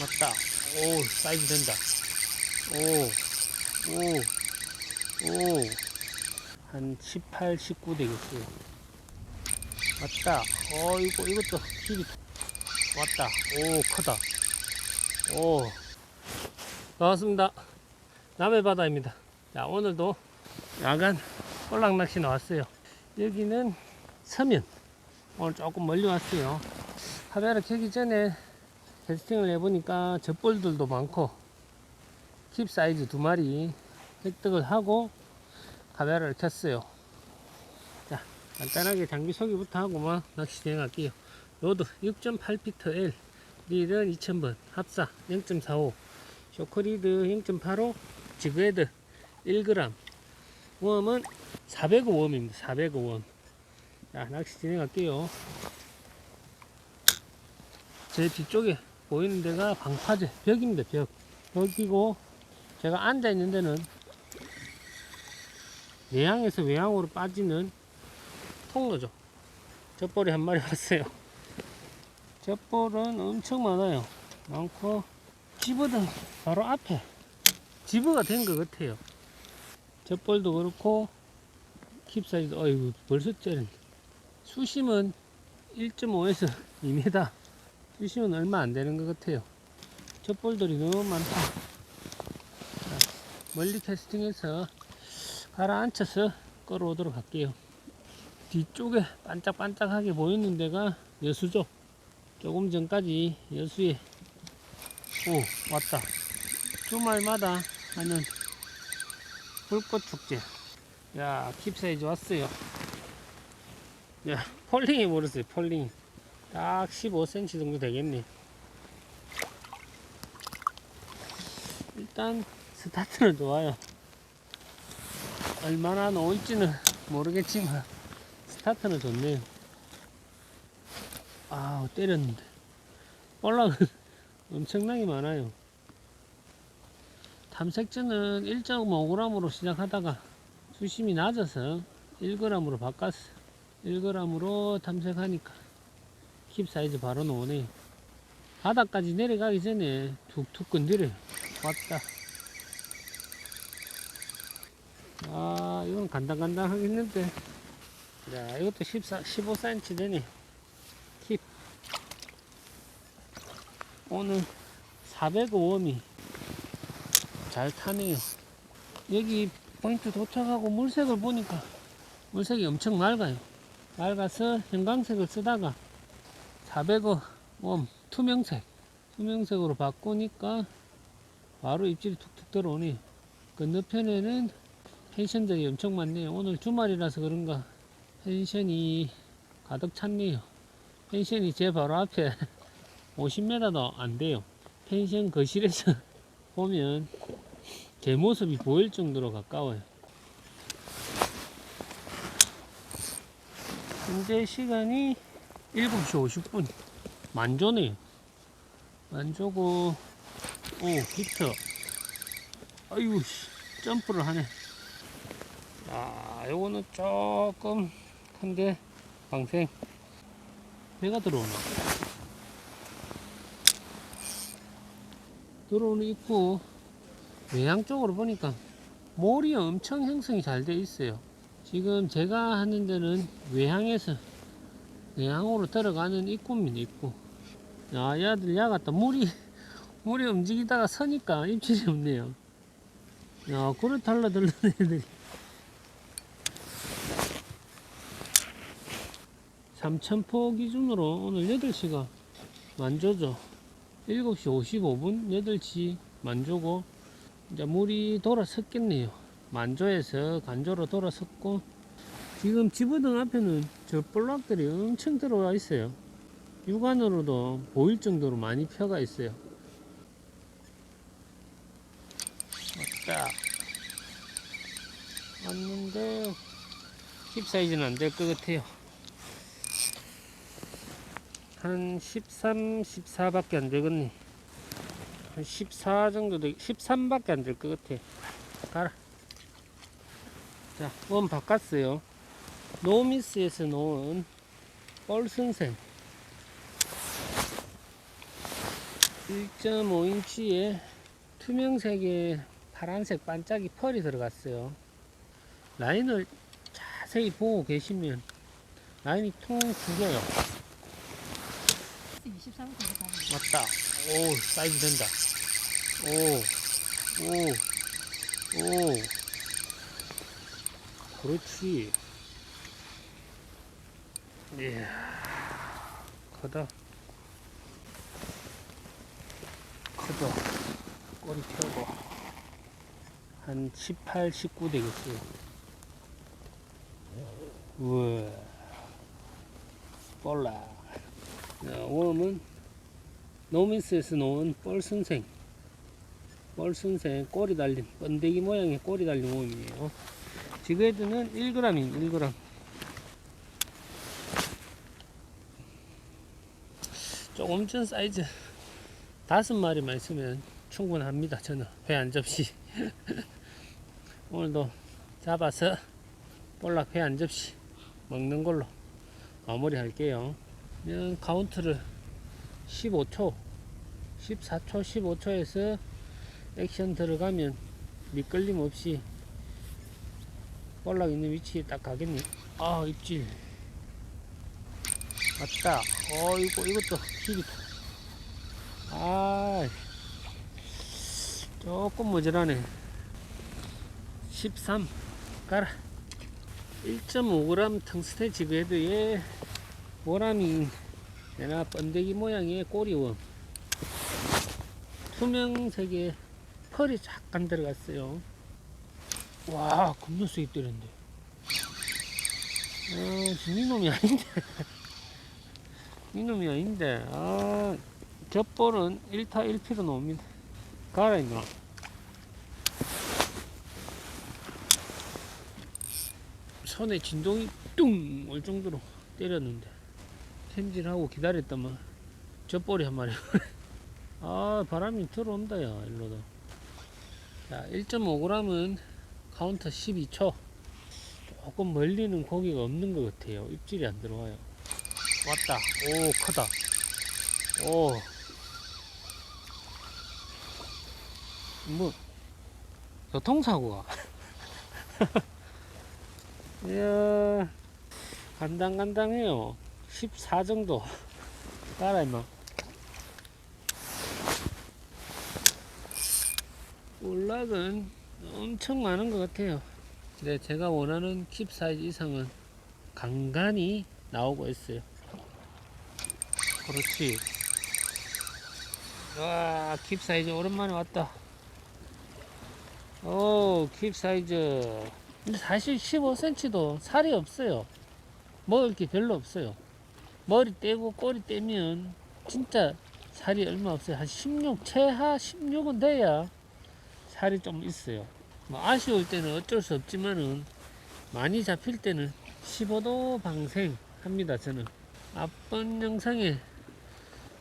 맞다. 오, 사이즈 된다. 오, 오, 오. 한 18, 19 되겠어요. 맞다. 어, 이거, 이것도 힐이. 왔다. 오, 크다. 오. 반갑습니다. 남해 바다입니다. 자, 오늘도 야간 꼴랑 낚시 나왔어요. 여기는 서면. 오늘 조금 멀리 왔어요. 카메라 켜기 전에 캐스팅을 해보니까 젖볼들도 많고 킵 사이즈 두 마리 획득을 하고 카메라를 켰어요. 자, 간단하게 장비 소개부터 하고만 낚시 진행할게요. 로드 6.8피트 L, 릴은 2000번, 합사 0.45, 쇼크리드 0.85, 지그헤드 1g, 웜은 400원 웜입니다. 400원 웜. 자, 낚시 진행할게요. 제 뒤쪽에 보이는 데가 방파제 벽입니다 벽. 벽이고 제가 앉아 있는 데는 내향에서 외향으로 빠지는 통로죠. 젖벌이 한 마리 왔어요. 젖벌은 엄청 많아요. 많고 집어든 바로 앞에 집어가 된 것 같아요. 젖벌도 그렇고 킵사이즈 어이구 벌써 째린 수심은 1.5에서 2m 수심은 얼마 안 되는 것 같아요. 첩볼들이 너무 많다. 자, 멀리 캐스팅해서 가라앉혀서 끌어오도록 할게요. 뒤쪽에 반짝반짝하게 보이는 데가 여수죠. 조금 전까지 여수에 오 왔다. 주말마다 하는 불꽃 축제. 야 킵 사이즈 왔어요. 야 폴링 해버렸어요. 폴링. 딱 15cm 정도 되겠네. 일단 스타트는 좋아요. 얼마나 놓을지는 모르겠지만 스타트는 좋네요. 아 때렸는데 올라가 엄청나게 많아요. 탐색전은 1.5g으로 시작하다가 수심이 낮아서 1g으로 바꿨어. 1g으로 탐색하니까 킵 사이즈 바로 나오네. 바닥까지 내려가기 전에 툭툭 건드려요. 왔다. 아, 이건 간당간당 하겠는데. 자, 이것도 14, 15cm 되네. 킵. 오늘 405웜이 잘 타네요. 여기 포인트 도착하고 물색을 보니까 물색이 엄청 맑아요. 맑아서 형광색을 쓰다가 400원 웜 투명색. 투명색으로 바꾸니까 바로 입질이 툭툭 들어오네 건너편에는 펜션들이 엄청 많네요. 오늘 주말이라서 그런가 펜션이 가득 찼네요. 펜션이 제 바로 앞에 50m도 안 돼요. 펜션 거실에서 보면 제 모습이 보일 정도로 가까워요. 현재 시간이 7시 50분. 만조네요 만조고. 오 히트 씨, 점프를 하네. 아 요거는 조금 큰데 방생. 배가 들어오나 들어오는 입구 외양 쪽으로 보니까 몰이 엄청 형성이 잘 돼 있어요. 지금 제가 하는 데는 외향에서 내항으로 들어가는 입구입니다, 입구. 야, 얘들 야갔다. 물이, 물이 움직이다가 서니까 입질이 없네요. 야, 그릇 달라들는 애들이. 3,000포 기준으로 오늘 8시가 만조죠. 7시 55분, 8시 만조고, 이제 물이 돌아섰겠네요. 만조에서 간조로 돌아섰고, 지금 집어등 앞에는 저 볼락들이 엄청 들어와 있어요. 육안으로도 보일 정도로 많이 펴가 있어요. 왔다. 왔는데 힙 사이즈는 안 될 것 같아요. 한 13, 14 밖에 안 되겠네. 한 14 정도 되, 13 밖에 안 될 것 같아. 가라. 자, 원 바꿨어요. 노미스에서 놓은 뻘순생 1.5인치에 투명색에 파란색 반짝이 펄이 들어갔어요. 라인을 자세히 보고 계시면 라인이 통두 개요. 23cm 가는 맞다. 오, 사이즈 된다. 오, 오, 오. 그렇지. 이야, 크다. 크다. 꼬리 펴고. 한 18, 19 되겠어요. 우와. 볼라. 자, 웜은 노미스에서 놓은 뻘순생 뻘순생 꼬리 달린 번데기 모양의 꼬리 달린 웜이에요 지그헤드는 1g인 1g 조금 전 사이즈 다섯 마리만 있으면 충분합니다 저는. 회 한 접시. 오늘도 잡아서 볼락 회 한 접시 먹는 걸로 마무리 할게요. 카운트를 15초 14초 15초에서 액션 들어가면 미끌림 없이 볼락 있는 위치에 딱 가겠네. 아 입질 맞다. 어 이거 이것도 힘이 아 조금 모자라네. 13 가라. 1.5g 텅스텐 지그헤드에 모라미 내나 번데기 모양의 꼬리웜 투명색의 펄이 잠깐 들어갔어요. 와 겁나 세게 때렸는데. 아 지금 이놈이 아닌데 이놈이 아닌데. 아 젖볼은 1타 1피로 나옵니다. 가라 임마 손에 진동이 뚱 올 정도로 때렸는데 템질하고 기다렸더만 젖볼이 한 마리. 아 바람이 들어온다 야 일로도. 자 1.5g은 카운터 12초. 조금 멀리는 고기가 없는 것 같아요. 입질이 안 들어와요 왔다 오 크다 오 뭐, 교통사고가. 이야, 간당간당해요. 14 정도. 따라, 임마. 올락은 엄청 많은 것 같아요. 근데 제가 원하는 킵 사이즈 이상은 간간히 나오고 있어요. 그렇지. 와, 킵 사이즈 오랜만에 왔다. 오, 킵 사이즈. 근데 사실 15cm도 살이 없어요. 먹을 게 별로 없어요. 머리 떼고 꼬리 떼면 진짜 살이 얼마 없어요. 한 16, 최하 16은 돼야 살이 좀 있어요. 뭐 아쉬울 때는 어쩔 수 없지만은 많이 잡힐 때는 15도 방생 합니다. 저는 앞번 영상에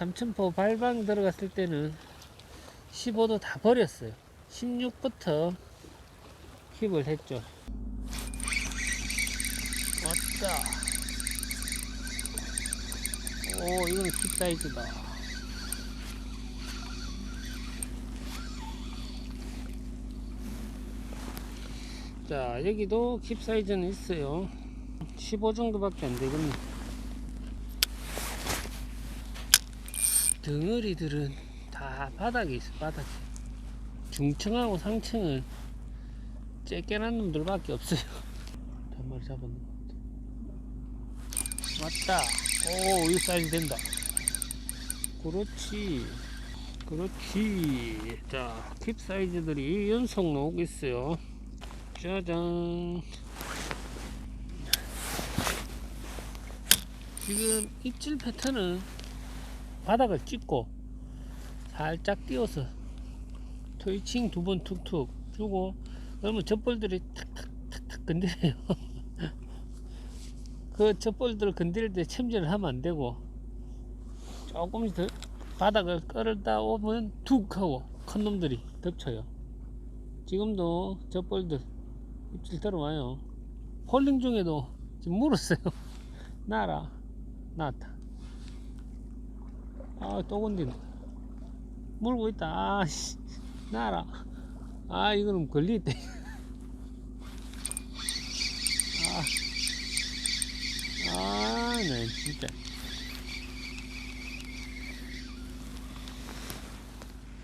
삼천포 발방 들어갔을 때는 15도 다 버렸어요. 16부터 킵을 했죠. 왔다. 오, 이거는 킵 사이즈다. 자, 여기도 킵 사이즈는 있어요. 15 정도밖에 안 되거든요. 덩어리들은 다 바닥에 있어, 바닥에. 중층하고 상층은 째깨난 놈들밖에 없어요. 한 마리 잡았는 것 같아. 왔다. 오, 이 사이즈 된다. 그렇지. 그렇지. 자, 킵 사이즈들이 연속 나오고 있어요. 짜잔. 지금 입질 패턴은 바닥을 찍고 살짝 띄워서 트위칭 두 번 툭툭 주고 그러면 젖벌들이 탁탁탁탁 건드려요. 그 젖벌들을 건드릴 때 챔질을 하면 안 되고 조금씩 더 바닥을 끌다 오면 툭 하고 큰 놈들이 덮쳐요. 지금도 젖벌들 입질 들어와요. 홀링 중에도 지금 물었어요. 나라 나왔다 아또 건드네 물고 있다. 아, 씨. 나라. 아, 이거는 걸리겠다. 아, 아, 네, 진짜.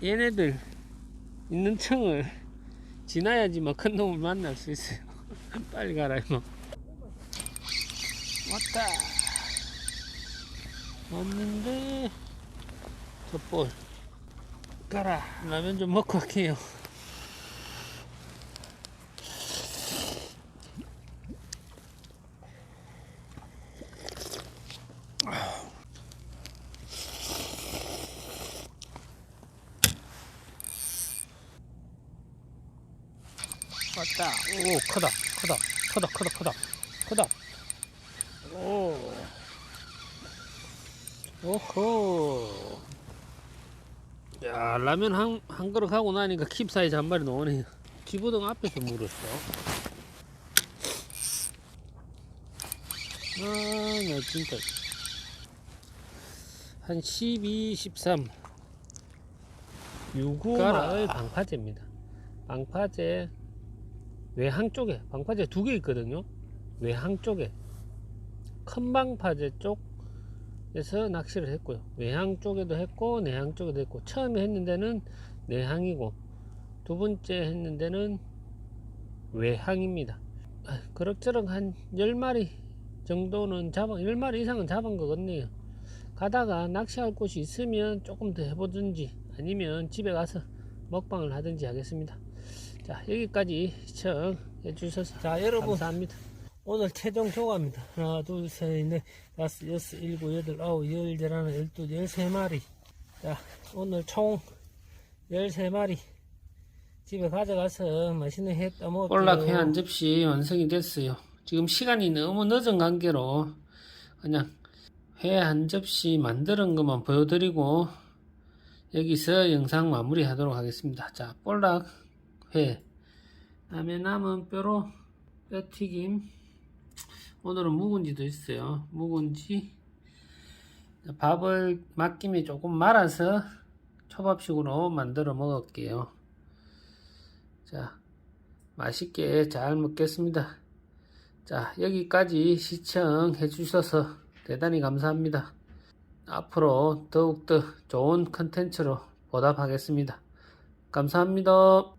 얘네들 있는 층을 지나야지만 큰 놈을 만날 수 있어요. 빨리 가라, 이거. 왔다. 왔는데, 저볼 가라. 라면 좀 먹고 갈게요. 왔다. 오, 크다, 크다, 크다, 크다, 크다, 크다. 오. 오호. 야, 라면 한, 한 그릇 하고 나니까 킵 사이즈 한 마리 나오네요. 지부등 앞에서 물었어. 아, 나 진짜. 한 12, 13. 유구마을 방파제입니다. 방파제 외항 쪽에 방파제 두 개 있거든요. 외항 쪽에 큰 방파제 쪽 에서 낚시를 했고요. 외항 쪽에도 했고 내항 쪽에도 했고 처음에 했는 데는 내항이고 두 번째 했는 데는 외항입니다. 아, 그럭저럭 한 10마리 정도는 잡아 10마리 이상은 잡은 것 같네요. 가다가 낚시할 곳이 있으면 조금 더 해보든지 아니면 집에 가서 먹방을 하든지 하겠습니다. 자 여기까지 시청해 주셔서 자 여러분 감사합니다 오늘 최종 조가입니다. 하나 둘 셋 넷 다섯 여섯 일곱 여덟 아홉 열 열하나 열두 열세 마리. 자 오늘 총 열세 마리 집에 가져가서 맛있는 회 떠먹을게요 볼락 회 한 접시 완성이 됐어요. 지금 시간이 너무 늦은 관계로 그냥 회 한 접시 만드는 것만 보여드리고 여기서 영상 마무리 하도록 하겠습니다. 자 볼락 회. 다음에 남은 뼈로 뼈튀김 오늘은 묵은지도 있어요. 묵은지. 밥을 맡김에 조금 말아서 초밥식으로 만들어 먹을게요. 자 맛있게 잘 먹겠습니다. 자 여기까지 시청해 주셔서 대단히 감사합니다. 앞으로 더욱더 좋은 컨텐츠로 보답하겠습니다. 감사합니다